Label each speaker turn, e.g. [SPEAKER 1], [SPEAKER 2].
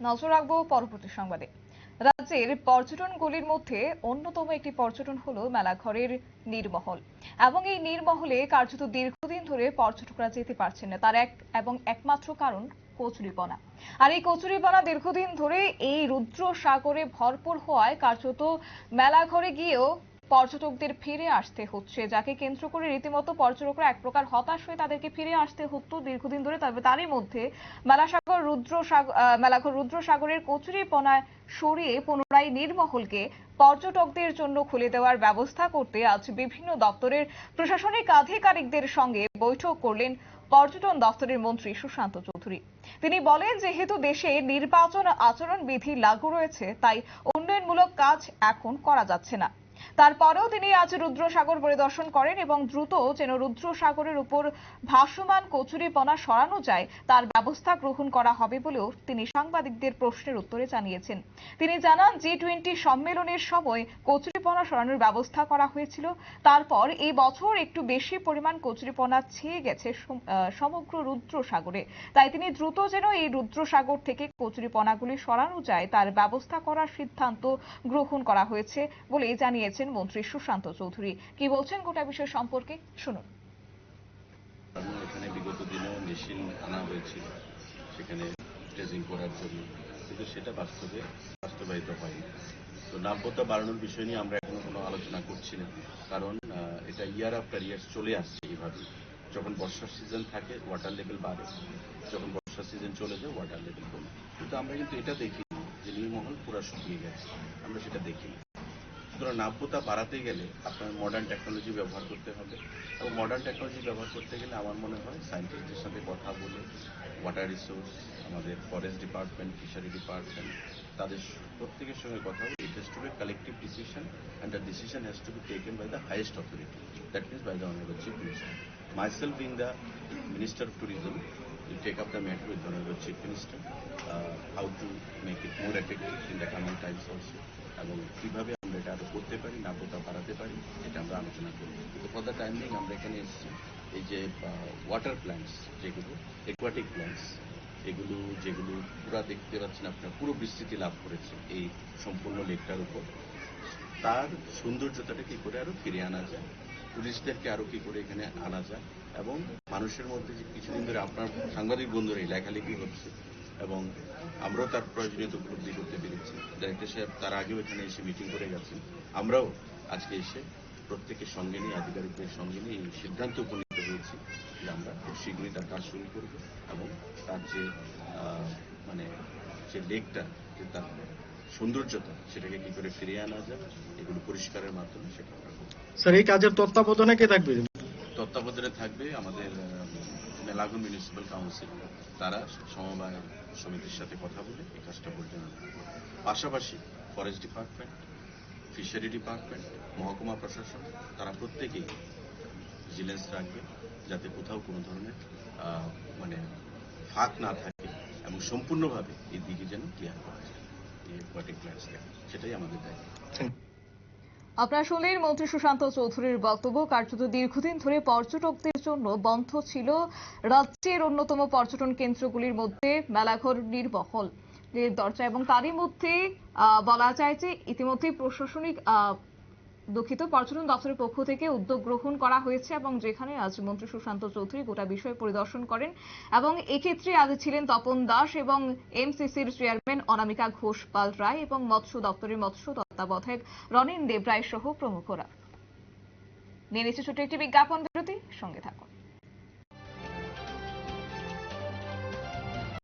[SPEAKER 1] নজর রাখব পরবর্তী সংবাদে। রাজ্যের পর্যটনগুলির মধ্যে অন্যতম একটি পর্যটন হলো মেলাঘরের নীরমহল। এবং এই নীরমহলে কার্যত দীর্ঘদিন ধরে পর্যটকরা যেতে পারছেন না। তার এক এবং একমাত্র কারণ কচুরিপনা। আর এই কচুরিপনা দীর্ঘদিন ধরে এই রুদ্র সাগরে ভরপুর হওয়ায় কার্যত মেলাঘরে গিয়েও পর্যটকদের ফিরে আসতে হচ্ছে, যাকে কেন্দ্র করে রীতিমতো পর্যটকরা এক প্রকার হতাশ হয়ে তাদেরকে ফিরে আসতে হতো দীর্ঘদিন ধরে। তবে তারই মধ্যে মেলাসাগর রুদ্র মেলাঘর রুদ্র সাগরের কচুরিপনায় সরিয়ে পুনরায় নীরমহলকে পর্যটকদের জন্য খুলে দেওয়ার ব্যবস্থা করতে আজ বিভিন্ন দপ্তরের প্রশাসনিক আধিকারিকদের সঙ্গে বৈঠক করলেন পর্যটন দপ্তরের মন্ত্রী সুশান্ত চৌধুরী। তিনি বলেন, যেহেতু দেশে নির্বাচন আচরণ বিধি লাগু রয়েছে, তাই উন্নয়নমূলক কাজ এখন করা যাচ্ছে না। তারপরেও তিনি আজ রুদ্রসাগর পরিদর্শন করেন এবং দ্রুত যেন রুদ্রসাগরের উপর ভাসমান কচুরিপনা সরানো যায়, তার ব্যবস্থা গ্রহণ করা হবে বলেও তিনি সাংবাদিকদের প্রশ্নের উত্তরে জানিয়েছেন। তিনি জানান জি টোয়েন্টি সম্মেলনের সময় কচুরিপনা সরানোর ব্যবস্থা করা হয়েছিল। তারপর এই বছর একটু বেশি পরিমাণ কচুরিপনা ছেয়ে গেছে সমগ্র রুদ্রসাগরে। তাই তিনি দ্রুত যেন এই রুদ্রসাগর থেকে কচুরিপনাগুলি সরানো যায়, তার ব্যবস্থা করার সিদ্ধান্ত গ্রহণ করা হয়েছে বলে জানিয়েছেন। মন্ত্রী সুশান্ত চৌধুরী। কি বলছেন গোটা বিষয় সম্পর্কে? শুনুন।
[SPEAKER 2] এখানে বিগত দিনেও মেশিন আনা হয়েছিল, সেখানে ট্রেজিং করার জন্য। কিন্তু সেটা বাস্তবে বাস্তবায়িত হয়নি। তো নাব্যতা বাড়ানোর বিষয় নিয়ে আমরা এখনও কোনো আলোচনা করছি না, কারণ এটা ইয়ার আফটার ইয়ার চলে আসছে এইভাবে। যখন বর্ষার সিজন থাকে ওয়াটার লেভেল বাড়ে। যখন বর্ষার সিজন চলে যায় ওয়াটার লেভেল কমে। কিন্তু আমরা কিন্তু এটা দেখি যে নীলমহল পুরা শুকিয়ে গেছে। আমরা সেটা দেখি সুতরাং নাব্যতা বাড়াতে গেলে আপনার মডার্ন টেকনোলজি ব্যবহার করতে হবে। এবং মডার্ন টেকনোলজি ব্যবহার করতে গেলে আমার মনে হয় সায়েন্টিস্টদের সাথে কথা বলে ওয়াটার রিসোর্স আমাদের ফরেস্ট ডিপার্টমেন্ট ফিশারি ডিপার্টমেন্ট তাদের প্রত্যেকের সঙ্গে কথা বলে it has to be collective decision and the decision has to be taken by the highest authority that means by the honourable chief minister myself being the Minister of Tourism, will take up the matter with Honorable Chief Minister, uh, how to make it more effective in the coming times also, এবং কীভাবে আমরা এটা আরও করতে পারি, নাব্যতা বাড়াতে পারি, এটা আমরা আলোচনা করব। কিন্তু ফর দ্য টাইম বিং আমরা এখানে এসেছি। এই যে ওয়াটার প্ল্যান্টস যেগুলো একুয়াটিক প্ল্যান্টস এগুলো যেগুলো পুরা দেখতে পাচ্ছেন আপনার, পুরো বিস্তৃতি লাভ করেছে এই সম্পূর্ণ লেকটার উপর। তার সৌন্দর্যতাটা কি করে আরও ফিরে আনা যায়? টুরিস্টদেরকে আরও কি করে এখানে আনা যায়? এবং মানুষের মধ্যে যে কিছুদিন ধরে আপনার সাংবাদিক বন্ধুরা এই লেখালেখি হচ্ছে এবং আমরাও তার প্রয়োজনীয়তা উপলব্ধি করতে পেরেছি। ডাইরেক্টর সাহেব তার আগেও এখানে এসে মিটিং করে গেছেন আমরাও আজকে এসে প্রত্যেকের সঙ্গে নিয়ে আধিকারিকদের সঙ্গে নিয়ে এই সিদ্ধান্ত উপনীত হয়েছি যে আমরা খুব শীঘ্রই তার কাজ শুরু করব এবং তার যে মানে যে লেকটা যে তার সৌন্দর্যতা সেটাকে কি করে ফিরিয়ে আনা যায় এগুলো পরিষ্কারের মাধ্যমে সেটা আমরা করব।
[SPEAKER 3] স্যার এই কাজের তত্ত্বাবধানে কে থাকবে
[SPEAKER 2] তত্ত্বাবধানে থাকবে আমাদের মেলাগো মিউনিসিপ্যাল কাউন্সিল, তারা সমবায় সমিতির সাথে কথা বলে এই কাজটা পরিচালনা পাশাপাশি ফরেস্ট ডিপার্টমেন্ট, ফিশারি ডিপার্টমেন্ট, মহকুমা প্রশাসন, তারা প্রত্যেকেই ভিজিলেন্স রাখবে যাতে কোথাও কোনো ধরনের মানে ফাঁক না থাকে এবং সম্পূর্ণভাবে এই দিকে যেন ক্লিয়ার করা যায়। এই প্ল্যান্টস সেটাই আমাদের দায়িত্ব।
[SPEAKER 1] আপনারা শুনলেন মন্ত্রী সুশান্ত চৌধুরীর বক্তব্য। কার্যত দীর্ঘদিন ধরে পর্যটকদের জন্য বন্ধ ছিল রাজ্যের অন্যতম পর্যটন কেন্দ্রগুলির মধ্যে মেলাঘর নির্বহল। দরজা এবং তারই মধ্যে বলা যায় যে ইতিমধ্যে প্রশাসনিক দুঃখিত, পর্যটন দপ্তরের পক্ষ থেকে উদ্যোগ গ্রহণ করা হয়েছে এবং যেখানে আজ মন্ত্রী সুশান্ত চৌধুরী গোটা বিষয় পরিদর্শন করেন এবং এক্ষেত্রে আজ ছিলেন তপন দাস এবং এমসিসির চেয়ারম্যান অনামিকা ঘোষ পাল রায় এবং মৎস্য দপ্তরের মৎস্য তত্ত্বাবধায়ক রনিন দেবরায় সহ প্রমুখরা। নিয়ে নিচ্ছে ছোট একটি বিজ্ঞাপন বিরতি, সঙ্গে থাকুন।